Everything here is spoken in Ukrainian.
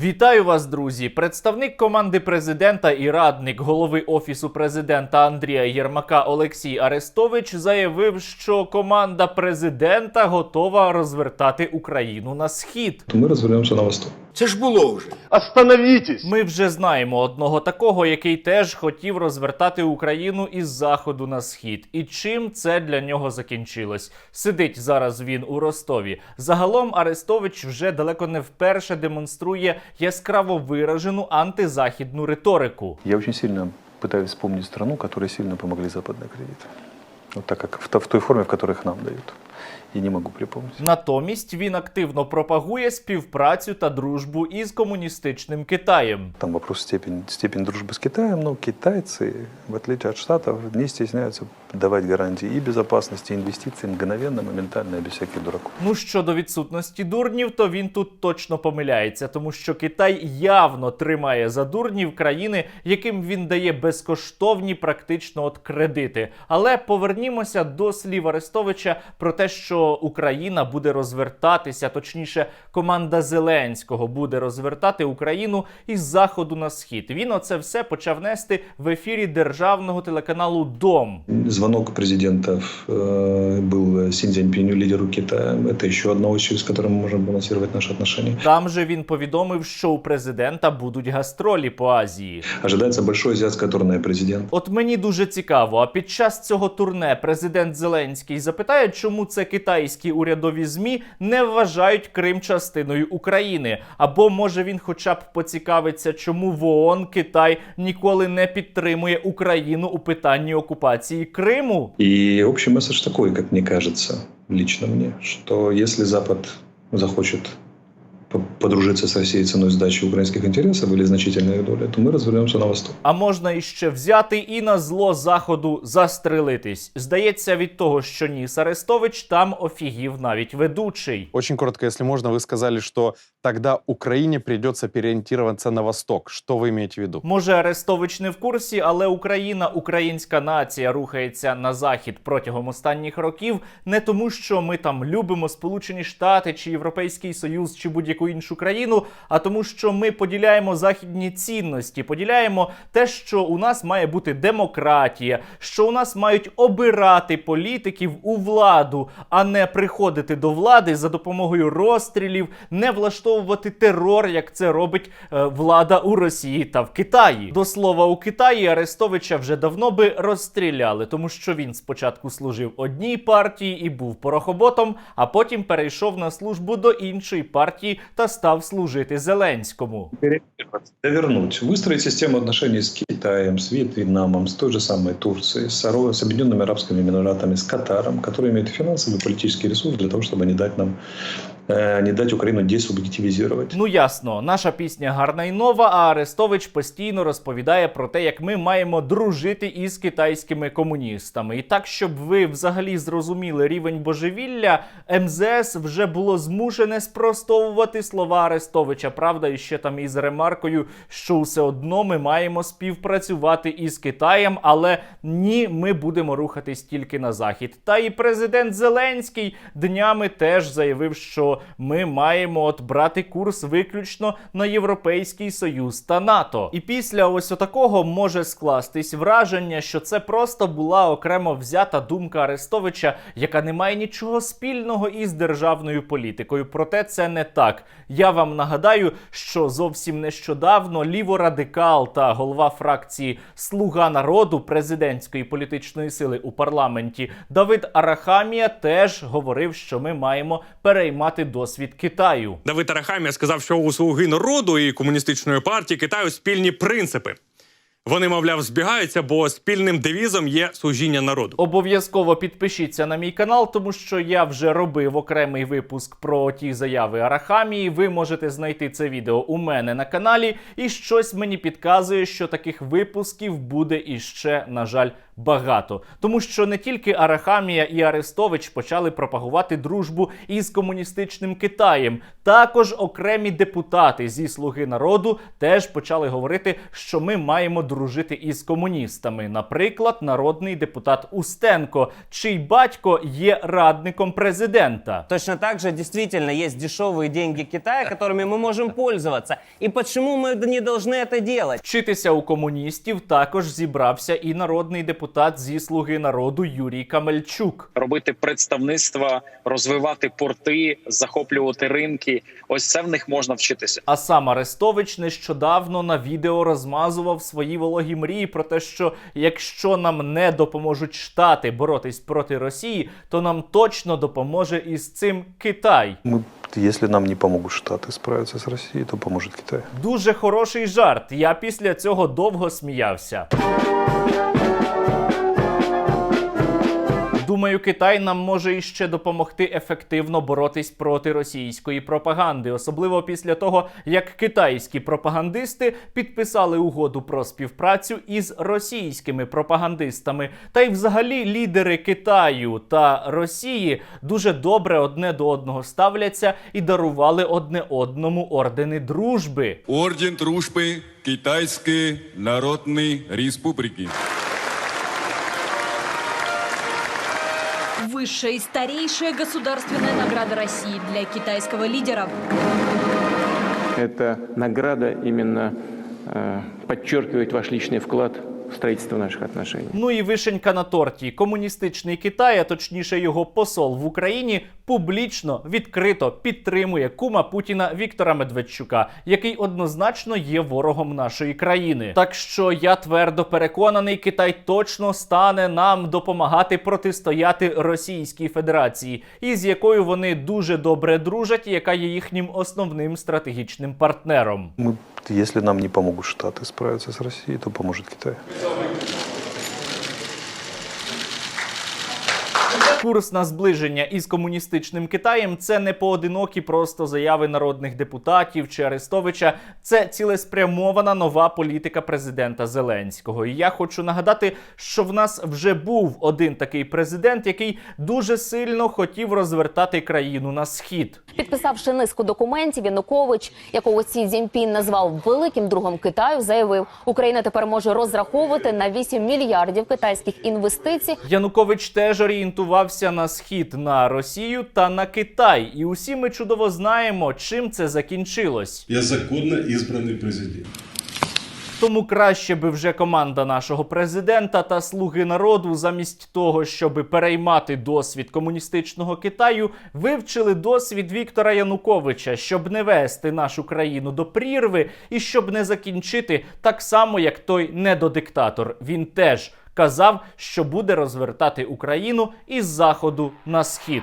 Вітаю вас, друзі! Представник команди президента і радник голови офісу президента Андрія Єрмака Олексій Арестович заявив, що команда президента готова розвертати Україну на схід. Ми розвернемося на восток. Це ж було вже. Остановитесь! Ми вже знаємо одного такого, який теж хотів розвертати Україну із заходу на схід. І чим це для нього закінчилось? Сидить зараз він у Ростові. Загалом Арестович вже далеко не вперше демонструє яскраво виражену антизахідну риторику. Я очень сильно пытаюсь вспомнить страну, которой сильно помогли западные кредиты. Вот так как в, то- в той форме, в которой их нам дают. И не могу припомнить. Натомість він активно пропагує співпрацю та дружбу із комуністичним Китаєм. Там вопрос степень, степень дружби з Китаєм, ну китайці, в отличие від Штатів, не стесняются давать гарантии и безопасности, и инвестиций мгновенно, моментально, и без всяких дураков. Ну щодо відсутності дурнів, то він тут точно помиляється, тому що Китай явно тримає за дурнів країни, яким він дає безкоштовні практично от кредити. Але повернімося до слів Арестовича про те, що Україна буде розвертатися, точніше, команда Зеленського буде розвертати Україну із заходу на схід. Він оце все почав нести в ефірі державного телеканалу Дом Звонок президента э, был Син Цзиньпиню, лидеру Китая. Это еще одна ось, с которой мы можем балансировать наши отношения. Там же він повідомив, що у президента будуть гастролі по Азії. Ожидается большое азиатское турне президент. От мені дуже цікаво, а під час цього турне президент Зеленський запитає, чому це китайські урядові змі не вважають Крим частиною України. Або може він хоча б поцікавиться, чому в ООН Китай ніколи не підтримує Україну у питанні окупації Криму. И общий месседж такой, как мне кажется, лично мне, что если Запад захочет подружиться с Россией ценой сдачи украинских интересов или значительной их доли, то мы развернемся на восток. А можна іще взяти і на зло заходу застрелитись. Здається, від того, що ніс Арестович, там офігів навіть ведучий. Очень коротко, если можно, вы сказали, что тогда Украине придется переориентироваться на восток. Что вы имеете в виду? Може, Арестович не в курсі, але Україна, українська нація рухається на захід протягом останніх років не тому, що ми там любимо Сполучені Штати чи Європейський Союз чи будь-яку іншу країну, а тому, що ми поділяємо західні цінності, поділяємо те, що у нас має бути демократія, що у нас мають обирати політиків у владу, а не приходити до влади за допомогою розстрілів, не влаштовувати терор, як це робить е, влада у Росії та в Китаї. До слова, у Китаї Арестовича вже давно би розстріляли, тому що він спочатку служив одній партії і був порохоботом, а потім перейшов на службу до іншої партії та став служити Зеленському. Довернуть, выстроить систему отношений с Китаем, с Вьетнамом, с той же самой Турцией, с, Аро- с Объединенными Арабскими Эмиратами, с Катаром, которые имеют финансовый и политический ресурс для того, чтобы не дать нам, э, не дать Украину десубъективизировать. Ну ясно, наша пісня гарна і нова, а Арестович постійно розповідає про те, як ми маємо дружити із китайськими комуністами. І так, щоб ви взагалі зрозуміли рівень божевілля, МЗС вже було змушене спростовувати слова Арестовича. Правда, і ще там із ремаркою, що все одно ми маємо співпрацювати із Китаєм, але ні, ми будемо рухатись тільки на захід. Та і президент Зеленський днями теж заявив, що ми маємо от брати курс виключно на Європейський Союз та НАТО. І після ось отакого може скластись враження, що це просто була окремо взята думка Арестовича, яка не має нічого спільного із державною політикою. Проте це не так. Я вам нагадаю, що зовсім нещодавно ліворадикал та голова фракції Слуга народу президентської політичної сили у парламенті Давид Арахамія теж говорив, що ми маємо переймати досвід Китаю. Давид Арахамія сказав, що у слуги народу і комуністичної партії Китаю спільні принципи. Вони, мовляв, збігаються, бо спільним девізом є служіння народу. Обов'язково підпишіться на мій канал, тому що я вже робив окремий випуск про ті заяви Арахамії. Ви можете знайти це відео у мене на каналі, і щось мені підказує, що таких випусків буде іще, на жаль, багато, тому що не тільки Арахамія і Арестович почали пропагувати дружбу із комуністичним Китаєм, також окремі депутати зі Слуги народу теж почали говорити, що ми маємо дружити із комуністами. Наприклад, народний депутат Устенко, чий батько є радником президента. Точно так же действительно есть дешевые деньги Китая, которыми мы можем пользоваться. И почему мы не должны это делать? Вчитися у комуністів також зібрався і народний депутат зі Слуги народу Юрій Камельчук. робити представництва, розвивати порти, захоплювати ринки. Ось це в них можна вчитися. А сам Арестович нещодавно на відео розмазував свої вологі мрії про те, що якщо нам не допоможуть штати боротись проти Росії, то нам точно допоможе із цим Китай. Мы, если нам не помогут Штаты справиться с Россией, то поможет Китай. Дуже хороший жарт. Я після цього довго сміявся. Думаю, Китай нам може іще допомогти ефективно боротись проти російської пропаганди, особливо після того, як китайські пропагандисти підписали угоду про співпрацю із російськими пропагандистами. Та й взагалі лідери Китаю та Росії дуже добре одне до одного ставляться і дарували одне одному ордени дружби. Орден дружбы Китайской Народной Республики. Высшая и старейшая государственная награда России для китайского лидера. Эта награда именно э, подчеркивает ваш личный вклад в строительство наших отношений. Ну і вишенька на торті. Комуністичний Китай, а точніше його посол в Україні, публічно відкрито підтримує кума Путіна Віктора Медведчука, який однозначно є ворогом нашої країни. Так що я твердо переконаний, Китай точно стане нам допомагати протистояти Російській Федерації, із якою вони дуже добре дружать, яка є їхнім основним стратегічним партнером. Мы, если нам не помогут Штаты справиться с Россией, то поможет Китай. Курс на зближення із комуністичним Китаєм це не поодинокі просто заяви народних депутатів чи Арестовича. Це цілеспрямована нова політика президента Зеленського. І я хочу нагадати, що в нас вже був один такий президент, який дуже сильно хотів розвертати країну на схід. Підписавши низку документів, Янукович, якого Сі Цзіньпін назвав великим другом Китаю, заявив, Україна тепер може розраховувати на 8 мільярдів китайських інвестицій Янукович теж орієнтувався на схід на Росію та на Китай. І усі ми чудово знаємо, чим це закінчилось. Я законно избранный президент. Тому краще би вже команда нашого президента та слуги народу, замість того, щоб переймати досвід комуністичного Китаю, вивчили досвід Віктора Януковича, щоб не вести нашу країну до прірви і щоб не закінчити так само, як той недодиктатор. Він теж казав, що буде розвертати Україну із заходу на схід.